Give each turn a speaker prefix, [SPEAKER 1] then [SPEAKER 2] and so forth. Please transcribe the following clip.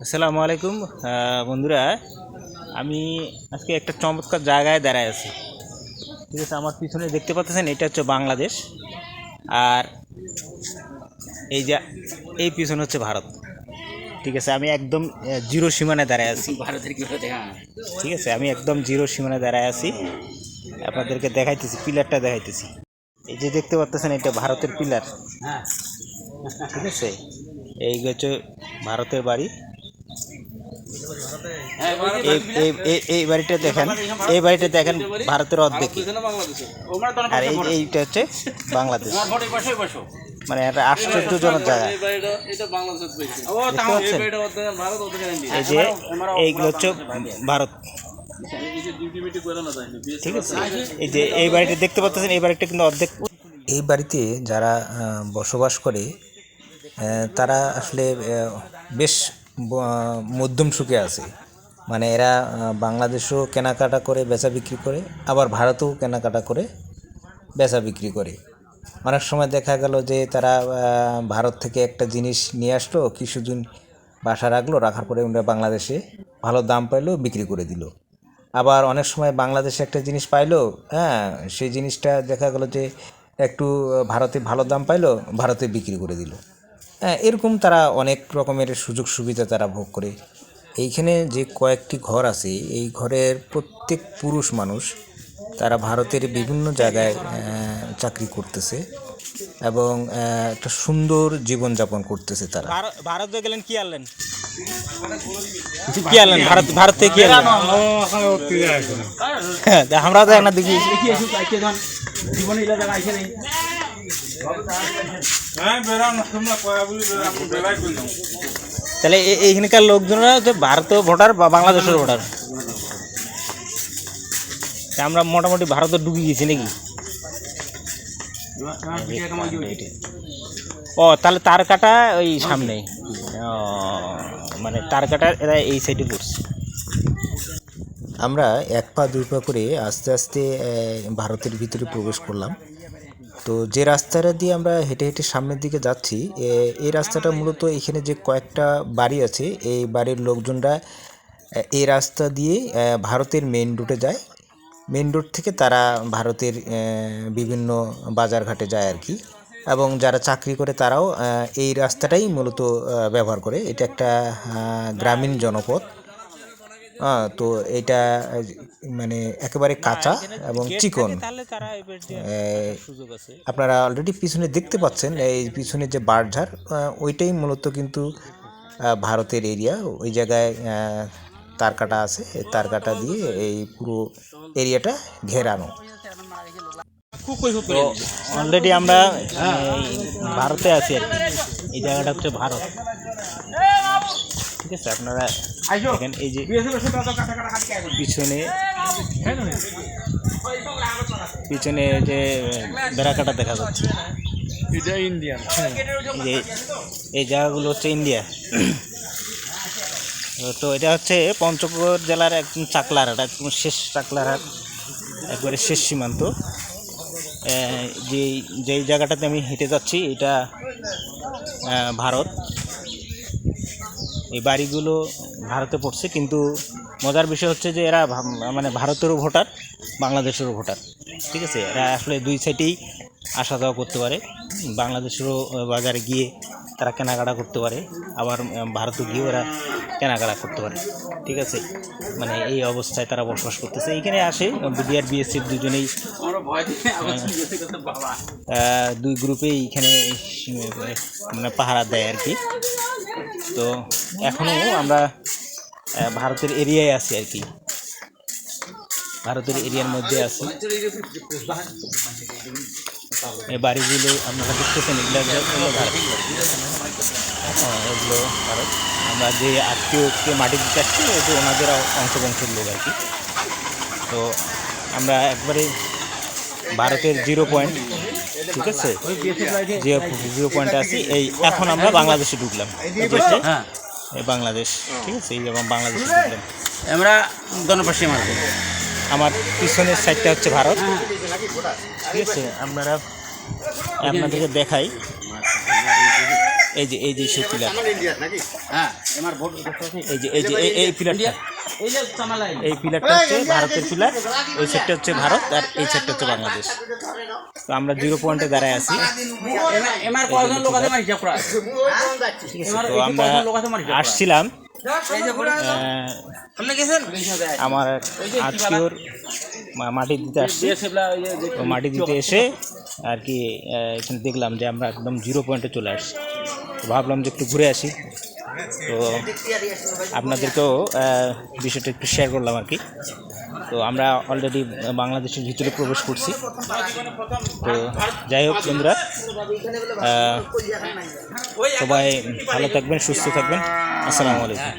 [SPEAKER 1] আসসালামু আলাইকুম। বন্ধুরা আমি আজকে একটা চমৎকার জায়গায় দাঁড়ায় আছি। ঠিক আছে আমার পিছনে দেখতে পাচ্ছেন এটা হচ্ছে বাংলাদেশ। আর এই যে এই পিছনে হচ্ছে ভারত। ঠিক আছে আমি একদম জিরো সীমানায় দাঁড়ায় আছি।
[SPEAKER 2] ভারতের কি হ্যাঁ।
[SPEAKER 1] ঠিক আছে আমি একদম জিরো সীমানায় দাঁড়ায় আছি। আপনাদেরকে দেখাইতেছি পিলারটা দেখাইতেছি। এই যে দেখতে পাচ্ছেন এটা ভারতের পিলার।
[SPEAKER 2] হ্যাঁ।
[SPEAKER 1] ঠিক আছে এই হচ্ছে ভারতের বাড়ি। এই বাড়িটা দেখেন এই বাড়িটা দেখেন ভারতের অর্ধেক। আর এই এইটা হচ্ছে বাংলাদেশ। মানে একটা আশ্চর্যজনক জায়গা।
[SPEAKER 3] এই
[SPEAKER 1] যে এইগুলো হচ্ছে ভারত
[SPEAKER 3] এই যে ডিউটি মিউটি করে না যায়নি বিএস
[SPEAKER 1] ঠিক আছে? এই যে এই বাড়িটা দেখতে পাচ্ছেন এই বাড়িটা কিন্তু অর্ধেক।
[SPEAKER 4] এই বাড়িতে যারা আহ, বসবাস করে আহ, তারা আসলে আহ, বেশ মধ্যম সুখে আছে। মানে এরা বাংলাদেশেও কেনাকাটা করে, বেচা বিক্রি করে, আবার ভারতেও কেনাকাটা করে, বেচা বিক্রি করে। অনেক সময় দেখা গেল যে তারা ভারত থেকে একটা জিনিস নিয়ে আসলো কিছুদিন বাসা রাখল, রাখার পরে ওরা বাংলাদেশে ভালো দাম পাইলো, বিক্রি করে দিল। আবার অনেক সময় বাংলাদেশে একটা জিনিস পাইলো হ্যাঁ সেই জিনিসটা দেখা গেল যে একটু ভারতে ভালো দাম পাইলো, ভারতে বিক্রি করে দিল। এরকম তারা অনেক রকমের সুযোগ সুবিধা তারা ভোগ করে। এইখানে যে কয়েকটি ঘর আছে এই ঘরের প্রত্যেক পুরুষ মানুষ তারা ভারতের বিভিন্ন জায়গায় চাকরি করতেছে এবং একটা সুন্দর জীবনযাপন করতেছে তারা।
[SPEAKER 1] ভারত গেলেন কি আনলেন? কি আনলেন? ভারত ভারত থেকে কি আনলেন? হ্যাঁ, আমরা তো না দেখি।
[SPEAKER 2] ধন জীবনে
[SPEAKER 1] তাহলে এ- এইখানকার লোকজনরা হচ্ছে ভারতীয় ভোটার বা বাংলাদেশের ভোটার। তা আমরা মোটামুটি ভারতে ডুবে গেছি নাকি? ও তাহলে তার কাটা ওই সামনে। মানে তার কাটা এরা এই সাইডে পড়ছে
[SPEAKER 4] আমরা এক পা দুই পা করে আস্তে আস্তে ভারতের ভিতরে প্রবেশ করলাম। তো যে রাস্তাটা দিয়ে আমরা হেঁটে হেঁটে সামনের দিকে যাচ্ছি এই রাস্তাটা মূলত এখানে যে কয়েকটা বাড়ি আছে, এই বাড়ির লোকজনরা এই রাস্তা দিয়ে ভারতের মেন রুটে যায়। মেন রোড থেকে তারা ভারতের বিভিন্ন বাজারঘাটে যায় আর কি। এবং যারা চাকরি করে তারাও এই রাস্তাটাই মূলত ব্যবহার করে। এটা একটা গ্রামীণ জনপদ হ্যাঁ তো এটা মানে একেবারে কাঁচা এবং চিকন। আপনারা অলরেডি পিছনে দেখতে পাচ্ছেন এই পিছনে যে আহ, ওইটাই মূলত কিন্তু ভারতের এরিয়া ওই জায়গায় তার কাটা আছে এই তার কাটা দিয়ে এই পুরো এরিয়াটা ঘেরানো।
[SPEAKER 1] তো অলরেডি আমরা ভারতে আছি আর কি। এই জায়গাটা হচ্ছে ভারত। ঠিক আছে আপনারা দেখেন এই যে পিছনে পিছনে যে বেড়াকাটা দেখা যাচ্ছে।
[SPEAKER 3] এটা ইন্ডিয়ান।
[SPEAKER 1] এই যে এই জায়গাগুলো হচ্ছে ইন্ডিয়া। তো এটা হচ্ছে পঞ্চগড় জেলার একদম চাকলাহাট একদম শেষ চাকলাহাট একবারে শেষ সীমান্ত। যেই যেই জায়গাটাতে আমি হেঁটে যাচ্ছি এটা ভারত। এই বাড়িগুলো ভারতে পড়ছে কিন্তু মজার বিষয় হচ্ছে যে এরা মানে ভারতেরও ভোটার বাংলাদেশেরও ভোটার। ঠিক আছে? এরা আসলে দুই সাইডেই আসা যাওয়া করতে পারে। বাংলাদেশেরও বাজারে গিয়ে তারা কেনাকাটা করতে পারে আবার ভারতে গিয়েও এরা কেনাকাটা করতে পারে। ঠিক আছে? মানে এই অবস্থায় তারা বসবাস করতেছে। এইখানে আসে বিডিআর বিএসসির দুজনেই। আহ, দুই গ্রুপেই এখানে মানে পাহারা দেয় আর কি। তো এখনও আমরা ভারতের এরিয়ায় আছি আর কি। ভারতের এরিয়ার মধ্যে আছি। এই বাড়িগুলো আপনারা দেখতেছেন এগুলো এগুলো ভারত। হ্যাঁ, এগুলো ভারত। আমরা যে আত্মীয়কে মাটি দিতে আসছি ওটা ওনাদের অংশবংশের লোক আর কি। তো আমরা একবারে ভারতের জিরো পয়েন্ট ঠিক আছে? যে জিরো পয়েন্টে আছি এই এখন আমরা বাংলাদেশে ঢুকলাম।
[SPEAKER 2] হ্যাঁ।
[SPEAKER 1] এই বাংলাদেশ ঠিক আছে? এই যেমন বাংলাদেশে ঢুকলাম।
[SPEAKER 2] আমরা দনপাশে মারব
[SPEAKER 1] আমার পিছনের সাইডটা হচ্ছে ভারত। ঠিক আছে? আপনারা আপনাদেরকে দেখাই। এই যে এই যে সেই পিলার।
[SPEAKER 2] হ্যাঁ আমার ভোট
[SPEAKER 1] এই যে এই যে এই- এই পিলারটা।
[SPEAKER 2] এই যে
[SPEAKER 1] পিলারটা হচ্ছে ভারতের পিলার ওই সাইডটা হচ্ছে ভারত আর এই সাইডটা হচ্ছে বাংলাদেশ। তো আমরা জিরো পয়েন্টে দাঁড়ায় আছি।
[SPEAKER 2] আছে?
[SPEAKER 1] তো আমরা আসছিলাম। আমার মা- মাটি দিতে আসছি। মাটি দিতে এসে আর কি এখানে দেখলাম যে আমরা একদম জিরো পয়েন্টে চলে আসছি। ভাবলাম যে একটু ঘুরে আসি। তো আপনাদেরকেও বিষয়টা একটু শেয়ার করলাম আর কি। তো আমরা অলরেডি বাংলাদেশের ভিতরে প্রবেশ করছি। তো যাই হোক বন্ধুরা সবাই ভালো থাকবেন, সুস্থ থাকবেন। আসসালামু আলাইকুম।